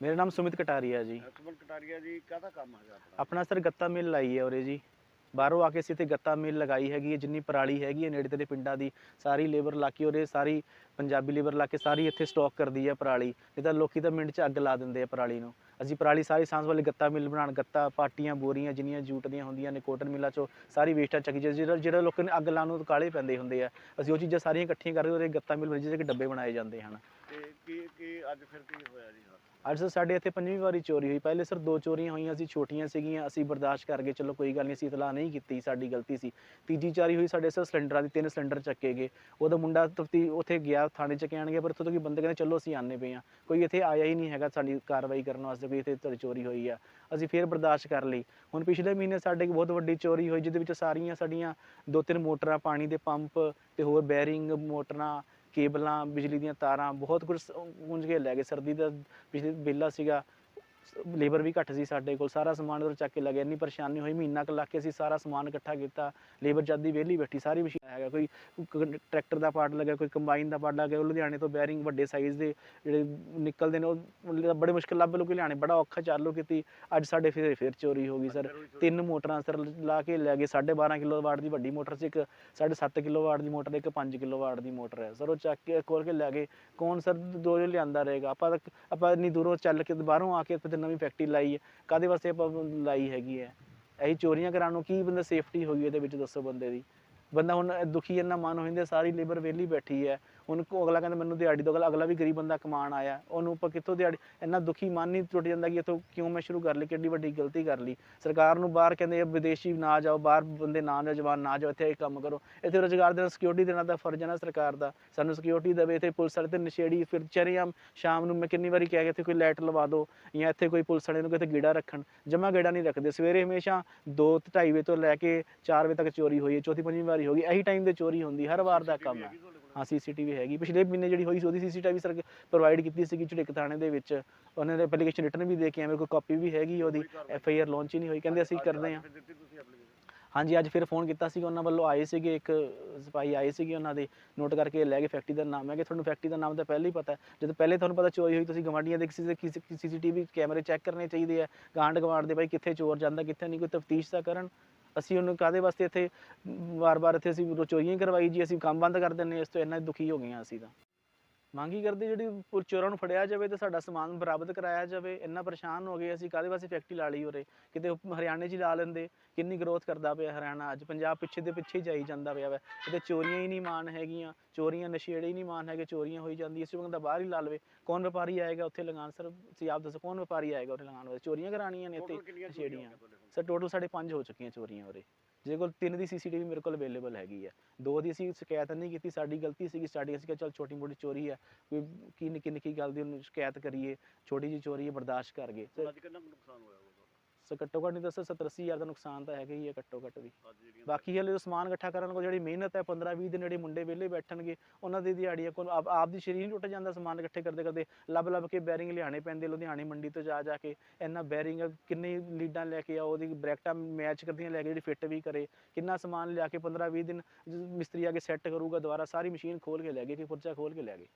ਨਾਮ ਸੁਮਿਤ ਕਟਾਰੀਆ ਜੀ। ਸੁਮਨ ਕਟਾਰੀਆ ਜੀ ਕਾਹਦਾ ਕੰਮ ਹੈਗਾ ਆਪਣਾ? ਆਪਣਾ ਸਰ ਗੱਤਾ ਮਿਲ ਲਾਈ ਹੈ ਉਰੇ ਜੀ। ਬਾਹਰੋਂ ਆ ਕੇ ਅਸੀਂ ਇੱਥੇ ਗੱਤਾ ਮਿਲ ਲਗਾਈ ਹੈਗੀ ਹੈ ਜਿੰਨੀ ਪਰਾਲੀ ਹੈਗੀ ਹੈ ਨੇੜੇ ਤੇੜੇ ਪਿੰਡਾਂ ਦੀ ਸਾਰੀ ਲੇਬਰ ਲਾ ਕੇ ਉਰੇ ਸਾਰੀ ਪੰਜਾਬੀ ਲੇਬਰ ਲਾ ਕੇ ਸਾਰੀ ਇੱਥੇ ਸਟਾਕ ਕਰਦੀ ਹੈ ਪਰਾਲੀ। ਨਹੀਂ ਤਾਂ ਲੋਕੀ ਤਾਂ ਮਿੰਟ 'ਚ ਅੱਗ ਲਾ ਦਿੰਦੇ ਆ ਪਰਾਲੀ ਨੂੰ। ਅਸੀਂ ਪਰਾਲੀ ਸਾਰੀ ਸਾਂਝ ਵਾਲੇ ਗੱਤਾ ਮਿਲ ਬਣਾਉਣ ਗੱਤਾ ਪਾਟੀਆਂ ਬੋਰੀਆਂ ਜਿੰਨੀਆਂ ਜੂਟ ਦੀਆਂ ਹੁੰਦੀਆਂ ਨੇ ਕੋਟਨ ਮਿੱਲਾਂ 'ਚੋਂ ਸਾਰੀ ਵੇਸਟਾਂ ਚੱਕੀ ਜਿਹੜਾ ਜਿਹੜਾ ਲੋਕਾਂ ਨੇ ਅੱਗ ਲਾਉਣ ਨੂੰ ਕਾਲੇ ਪੈਂਦੇ ਹੁੰਦੇ ਆ ਅਸੀਂ ਉਹ ਚੀਜ਼ਾਂ ਸਾਰੀਆਂ ਇਕੱਠੀਆਂ ਕਰਕੇ ਉਹਦੇ ਗੱਤਾ ਮਿਲ ਵਿੱਚ ਜਿਹਦੇ ਕਿ ਡੱਬੇ ਬਣਾਏ ਜਾਂਦੇ ਹਨ। ਤੇ ਕੀ ਕੀ ਅੱਜ ਫਿਰ ਕੀ ਹੋਇਆ ਜੀ ਅੱਜ ਸਰ ਸਾਡੇ ਇੱਥੇ ਪੰਜਵੀਂ ਵਾਰੀ ਚੋਰੀ ਹੋਈ। ਪਹਿਲੇ ਸਰ ਦੋ ਚੋਰੀਆਂ ਹੋਈਆਂ ਸੀ, ਛੋਟੀਆਂ ਸੀਗੀਆਂ। ਅਸੀਂ ਬਰਦਾਸ਼ਤ ਕਰ ਗਏ ਚਲੋ ਕੋਈ ਗੱਲ ਨਹੀਂ, ਅਸੀਂ ਇਤਲਾਹ ਨਹੀਂ ਕੀਤੀ, ਸਾਡੀ ਗਲਤੀ ਸੀ। ਤੀਜੀ ਚਾਰੀ ਹੋਈ ਸਾਡੇ ਸਰ ਸਿਲੰਡਰਾਂ ਦੀ, ਤਿੰਨ ਸਿਲੰਡਰ ਚੱਕੇ ਗਏ। ਉਹਦਾ ਮੁੰਡਾ ਤਫਤੀ ਉੱਥੇ ਗਿਆ, ਥਾਣੇ ਚ ਕਹਿਣ ਗਿਆ ਪਰ ਉੱਥੋਂ ਤੋਂ ਕੀ ਬੰਦੇ ਕਹਿੰਦੇ ਚਲੋ ਅਸੀਂ ਆਨੇ ਪਏ ਆ ਕੋਈ ਇੱਥੇ ਆਇਆ ਹੀ ਨਹੀਂ ਹੈਗਾ ਸਾਡੀ ਕਾਰਵਾਈ ਕਰਨ ਵਾਸਤੇ, ਕੋਈ ਇੱਥੇ ਤੁਹਾਡੀ ਚੋਰੀ ਹੋਈ ਆ। ਅਸੀਂ ਫੇਰ ਬਰਦਾਸ਼ਤ ਕਰ ਲਈ। ਹੁਣ ਪਿਛਲੇ ਮਹੀਨੇ ਸਾਡੇ ਇੱਕ ਬਹੁਤ ਵੱਡੀ ਚੋਰੀ ਹੋਈ, ਜਿਹਦੇ ਵਿੱਚ ਸਾਰੀਆਂ ਸਾਡੀਆਂ ਦੋ ਤਿੰਨ ਮੋਟਰਾਂ, ਪਾਣੀ ਦੇ ਪੰਪ ਤੇ ਹੋਰ ਬੈਰਿੰਗ ਮੋਟਰਾਂ ਕੇਬਲਾਂ, ਬਿਜਲੀ ਦੀਆਂ ਤਾਰਾਂ, ਬਹੁਤ ਕੁਝ ਗੁੰਝ ਕੇ ਲੈ ਗਏ। ਸਰਦੀ ਦਾ ਬਿਜਲੀ ਬੇਲਾ ਸੀਗਾ। ਲੇਬਰ ਵੀ ਘੱਟ ਸੀ ਸਾਡੇ ਕੋਲ ਸਾਰਾ ਸਮਾਨ ਉਧਰ ਚੱਕ ਕੇ ਲੱਗਿਆ ਇੰਨੀ ਪਰੇਸ਼ਾਨੀ ਹੋਈ ਮਹੀਨਾ ਕੁ ਲੱਗ ਕੇ ਅਸੀਂ ਸਾਰਾ ਸਮਾਨ ਇਕੱਠਾ ਕੀਤਾ ਲੇਬਰ ਜਦ ਦੀ ਵਿਹਲੀ ਬੈਠੀ ਸਾਰੀ ਮਸ਼ੀਨ ਹੈਗਾ ਕੋਈ ਟਰੈਕਟਰ ਦਾ ਪਾਰਟ ਲੱਗਾ ਕੋਈ ਕੰਬਾਈਨ ਦਾ ਪਾਰਟ ਲੱਗਾ ਉਹ ਲੁਧਿਆਣੇ ਤੋਂ ਬੈਰਿੰਗ ਵੱਡੇ ਸਾਈਜ਼ ਦੇ ਜਿਹੜੇ ਨਿਕਲਦੇ ਨੇ ਉਹ ਬੜੇ ਮੁਸ਼ਕਿਲ ਲੱਭ ਲੋ ਕੇ ਲਿਆਣੇ ਬੜਾ ਔਖਾ ਚਾਲੂ ਕੀਤੀ ਅੱਜ ਸਾਡੇ ਫਿਰ ਫਿਰ ਚੋਰੀ ਹੋ ਗਈ ਸਰ। ਤਿੰਨ ਮੋਟਰਾਂ ਸਰ ਲਾ ਕੇ ਲੈ ਗਏ 12.5 ਕਿਲੋ ਵਾਟ ਦੀ ਵੱਡੀ ਮੋਟਰ ਸੀ ਇੱਕ 7.5 ਕਿਲੋ ਵਾਟ ਦੀ ਮੋਟਰ ਇੱਕ 5 ਕਿਲੋ ਵਾਟ ਦੀ ਮੋਟਰ ਹੈ। ਸਰ ਉਹ ਚੱਕ ਕੇ ਖੋਲ ਕੇ ਲੈ ਗਏ। ਕੌਣ ਸਰ ਦੋ ਜੋ ਲਿਆਂਦਾ ਰਹੇਗਾ? ਆਪਾਂ ਆਪਾਂ ਇੰਨੀ ਦੂਰੋਂ ਚੱਲ ਕੇ ਬਾਹਰੋਂ ਆ ਕੇ ਨਵੀਂ ਫੈਕਟਰੀ ਲਾਈ ਹੈ ਕਾਦੇ ਵਾਸਤੇ ਆਪਾਂ ਲਾਈ ਹੈਗੀ ਹੈ? ਇਹੀ ਚੋਰੀਆਂ ਕਰਾਉਣ ਨੂੰ ਕੀ ਬੰਦਾ ਸੇਫਟੀ ਹੋਈ ਇਹਦੇ ਵਿੱਚ ਦੱਸੋ ਬੰਦੇ ਦੀ। ਬੰਦਾ ਹੁਣ ਦੁਖੀ ਇੰਨਾ ਮਨ ਹੋ ਜਾਂਦਾ, ਸਾਰੀ ਲੇਬਰ ਵਿਹਲੀ ਬੈਠੀ ਹੈ। ਹੁਣ ਕੋ ਅਗਲਾ ਕਹਿੰਦਾ ਮੈਨੂੰ ਦਿਹਾੜੀ ਦੋ ਅਗਲਾ ਵੀ ਗਰੀਬ ਬੰਦਾ ਕਮਾਉਣ ਆਇਆ। ਉਹਨੂੰ ਆਪਾਂ ਕਿੱਥੋਂ ਦਿਹਾੜੀ, ਇੰਨਾ ਦੁਖੀ ਮਨ ਨਹੀਂ ਟੁੱਟ ਜਾਂਦਾ ਕਿ ਇਥੋਂ ਕਿਉਂ ਮੈਂ ਸ਼ੁਰੂ ਕਰ ਲਈ, ਕਿੱਡੀ ਵੱਡੀ ਗਲਤੀ ਕਰ ਲਈ। ਸਰਕਾਰ ਨੂੰ ਬਾਹਰ ਕਹਿੰਦੇ ਵਿਦੇਸ਼ੀ ਨਾ ਜਾਓ, ਬਾਹਰ ਬੰਦੇ ਨਾ ਜਾਓ, ਜਵਾਨ ਨਾ ਜਾਓ, ਇੱਥੇ ਇਹ ਕੰਮ ਕਰੋ। ਇੱਥੇ ਰੋਜ਼ਗਾਰ ਦੇਣਾ ਸਿਕਿਉਰਿਟੀ ਦੇਣਾ ਦਾ ਫਰਜ਼ ਹੈ ਨਾ ਸਰਕਾਰ ਦਾ। ਸਾਨੂੰ ਸਿਕਿਉਰਿਟੀ ਦੇਵੇ, ਇੱਥੇ ਪੁਲਿਸ ਵਾਲੇ ਤੇ ਨਸ਼ੇੜੀ ਫਿਰ ਚਰੇਆਮ ਸ਼ਾਮ ਨੂੰ ਮੈਂ ਕਿੰਨੀ ਵਾਰੀ ਕਿਹਾ ਕਿ ਇੱਥੇ ਕੋਈ ਲਾਈਟ ਲਵਾ ਦਿਓ ਜਾਂ ਇੱਥੇ ਕੋਈ ਪੁਲਿਸ ਵਾਲੇ ਨੂੰ ਕਿਤੇ ਗੀੜਾ ਰੱਖਣ। ਜਮਾ ਗੇੜਾ ਨਹੀਂ ਰੱਖਦੇ। ਸਵੇਰੇ ਹਮੇਸ਼ਾ 2:30 ਵਜੇ ਤੋਂ ਲੈ ਕੇ 4 ਵਜੇ ਤੱਕ ਚੋਰੀ ਹੋਈ ਹੈ, ਚੌਥੀ ਪੰਜਵੀਂ ਵਾਰ ਹੋ ਗਈ ਇਹੀ ਟਾਈਮ ਤੇ ਚੋਰੀ ਹੁੰਦੀ ਹਰ ਵਾਰ ਦਾ ਕੰਮ ਹੈ। ਹਾਂ ਸੀਸੀਟੀਵੀ ਹੈਗੀ ਪਿਛਲੇ ਮਹੀਨੇ ਜਿਹੜੀ ਹੋਈ ਸੀ ਉਹਦੀ ਸੀਸੀਟੀਵੀ ਸਰ ਪ੍ਰੋਵਾਈਡ ਕੀਤੀ ਸੀਗੀ ਝਿੜਕ ਥਾਣੇ ਦੇ ਵਿੱਚ। ਉਹਨਾਂ ਨੇ ਐਪਲੀਕੇਸ਼ਨ ਰਿਟਰਨ ਵੀ ਦੇ ਕੇ ਆਏ ਮੇਰੇ ਕੋਲ ਕਾਪੀ ਵੀ ਹੈਗੀ ਉਹਦੀ ਐਫ ਆਈ ਆਰ ਲਾਂਚ ਹੀ ਨਹੀਂ ਹੋਈ ਕਹਿੰਦੇ ਅਸੀਂ ਕਰਦੇ ਹਾਂ? ਹਾਂਜੀ ਅੱਜ ਫਿਰ ਫੋਨ ਕੀਤਾ ਸੀਗਾ ਉਹਨਾਂ ਵੱਲੋਂ ਆਏ ਸੀਗੇ ਇੱਕ ਸਿਪਾਹੀ ਆਏ ਸੀਗੇ ਉਹਨਾਂ ਦੇ ਨੋਟ ਕਰਕੇ ਲੈ ਗਏ ਫੈਕਟਰੀ ਦਾ ਨਾਮ। ਹੈ ਕਿ ਤੁਹਾਨੂੰ ਫੈਕਟਰੀ ਦਾ ਨਾਮ ਤਾਂ ਪਹਿਲਾਂ ਹੀ ਪਤਾ ਹੈ। ਜਦੋਂ ਪਹਿਲੇ ਤੁਹਾਨੂੰ ਪਤਾ ਚੋਰੀ ਹੋਈ ਤੁਸੀਂ ਗਵਾਂਡੀਆਂ ਦੇ ਕਿਸੇ ਦੇ ਸੀਸੀਟੀਵੀ ਕੈਮਰੇ ਚੈੱਕ ਕਰਨੇ ਚਾਹੀਦੇ ਆ ਗਾਂਢ ਗਵਾਂਢ ਦੇ ਭਾਈ ਕਿੱਥੇ ਚੋਰ ਜਾਂਦਾ ਕਿੱਥੇ ਨਹੀਂ ਕੋਈ ਤਫਤੀਸ਼ ਤਾਂ ਕਰਨ। ਅਸੀਂ ਉਹਨੂੰ ਕਾਦੇ ਵਾਸਤੇ ਇੱਥੇ ਵਾਰ-ਵਾਰ ਇੱਥੇ ਅਸੀਂ ਰੋ- ਚੋਰੀਆਂ ਕਰਵਾਈ ਜੀ ਅਸੀਂ ਕੰਮ ਬੰਦ ਕਰ ਦਿੰਨੇ ਹਾਂ, ਇਸ ਤੋਂ ਇੰਨਾ ਦੁਖੀ ਹੋ ਗਏ ਹਾਂ ਅਸੀਂ ਤਾਂ। ਮੰਗ ਹੀ ਕਰਦੇ ਜਿਹੜੀ ਚੋਰਾਂ ਨੂੰ ਫੜਿਆ ਜਾਵੇ ਤੇ ਸਾਡਾ ਸਮਾਨ ਬਰਾਮਦ ਕਰਾਇਆ ਜਾਵੇ। ਇੰਨਾ ਪਰੇਸ਼ਾਨ ਹੋ ਗਏ ਅਸੀਂ ਕਾਦੇ ਵਾਸਤੇ ਫੈਕਟਰੀ ਲਾ ਲਈ ਉਰੇ? ਕਿਤੇ ਹਰਿਆਣੇ 'ਚ ਹੀ ਲਾ ਲੈਂਦੇ। ਕਿੰਨੀ ਗਰੋਥ ਕਰਦਾ ਪਿਆ ਹਰਿਆਣਾ ਅੱਜ। ਪੰਜਾਬ ਪਿੱਛੇ ਦੇ ਪਿੱਛੇ ਜਾਈ ਜਾਂਦਾ ਪਿਆ ਵਾ। ਕਿਤੇ ਚੋਰੀਆਂ ਹੀ ਨਹੀਂ ਮਾਨ ਹੈਗੀਆਂ। ਚੋਰੀਆਂ ਨਸ਼ੇੜੇ ਹੀ ਨਹੀਂ ਮਾਨ ਹੈਗੇ ਚੋਰੀਆਂ ਹੋਈ ਜਾਂਦੀ ਇਸ ਬੰਦਾ ਬਾਹਰ ਹੀ ਲਾ ਲਵੇ। ਕੌਣ ਵਪਾਰੀ ਆਏਗਾ ਉੱਥੇ ਲਗਾਉਣ ਸਰ ਤੁਸੀਂ ਆਪ ਦੱਸੋ ਕੌਣ ਵਪਾਰੀ ਆਏਗਾ ਉੱਥੇ ਲਗਾਉਣ ਵਾਸਤੇ? ਚੋਰੀਆਂ ਕਰਾਣੀਆਂ ਨੇ ਇੱਥੇ ਨਸ਼ੇੜੀਆਂ? ਸਰ ਟੋਟਲ ਸਾਡੇ 5 ਹੋ ਚੁੱਕੀਆਂ ਚੋਰੀਆਂ ਉਰੇ। ਜਿਹਦੇ ਕੋਲ ਤਿੰਨ ਦੀ ਸੀਸੀਟੀਵੀ ਮੇਰੇ ਕੋਲ ਅਵੇਲੇਬਲ ਹੈਗੀ ਹੈ ਦੋ ਦੀ ਅਸੀਂ ਸ਼ਿਕਾਇਤ ਨਹੀਂ ਕੀਤੀ, ਸਾਡੀ ਗਲਤੀ ਸੀਗੀ ਸਟਾਰਟਿੰਗ ਅਸੀਂ ਕਿਹਾ ਚੱਲ ਛੋਟੀ ਮੋਟੀ ਚੋਰੀ ਹੈ ਕੋਈ ਕੀ ਨਿੱਕੀ ਨਿੱਕੀ ਗੱਲ ਦੀ ਉਹਨੂੰ ਸ਼ਿਕਾਇਤ ਕਰੀਏ, ਛੋਟੀ ਜੀ ਚੋਰੀ ਹੈ ਬਰਦਾਸ਼ਤ ਕਰ ਗਏ। ਅੱਜ ਕਿੰਨਾ ਨੁਕਸਾਨ ਹੋਇਆ ਸੋ ਘੱਟੋ ਘੱਟ ਨਹੀਂ ਦੱਸੋ 70 80 ਹਜ਼ਾਰ ਦਾ ਨੁਕਸਾਨ ਤਾਂ ਹੈਗਾ ਹੀ ਹੈ ਘੱਟੋ ਘੱਟ ਵੀ। ਬਾਕੀ ਹਲੇ ਸਮਾਨ ਇਕੱਠਾ ਕਰਨ ਕੋਲ ਜਿਹੜੀ ਮਿਹਨਤ ਹੈ 15 20 ਦਿਨ ਜਿਹੜੇ ਮੁੰਡੇ ਵਿਹਲੇ ਬੈਠਣਗੇ ਉਹਨਾਂ ਦੀ ਦਿਹਾੜੀਆਂ ਕੋਲ ਆਪ ਦੀ ਸ਼ਰੀਰ ਟੁੱਟ ਜਾਂਦਾ ਸਮਾਨ ਇਕੱਠੇ ਕਰਦੇ ਕਰਦੇ। ਲੱਭ ਲੱਭ ਕੇ ਬੈਰਿੰਗ ਲਿਆਣੇ ਪੈਂਦੇ ਲੁਧਿਆਣੇ ਮੰਡੀ ਤੋਂ ਜਾ ਜਾ ਕੇ ਇੰਨਾ ਬੈਰਿੰਗ ਕਿੰਨੀ ਲੀਡਾਂ ਲੈ ਕੇ ਆਓ ਉਹਦੀ ਬ੍ਰੈਕਟਾਂ ਮੈਚ ਕਰਦੀਆਂ ਲੈ ਕੇ ਜਿਹੜੀ ਫਿੱਟ ਵੀ ਕਰੇ। ਕਿੰਨਾ ਸਮਾਨ ਲਿਆ ਕੇ 15 20 ਦਿਨ ਮਿਸਤਰੀ ਆ ਕੇ ਸੈੱਟ ਕਰੂਗਾ ਦੁਬਾਰਾ ਸਾਰੀ ਮਸ਼ੀਨ ਖੋਲ ਕੇ ਲੈ ਗਏ ਕਿ ਪੁਰਜਾ ਖੋਲ ਕੇ ਲੈ ਗਏ।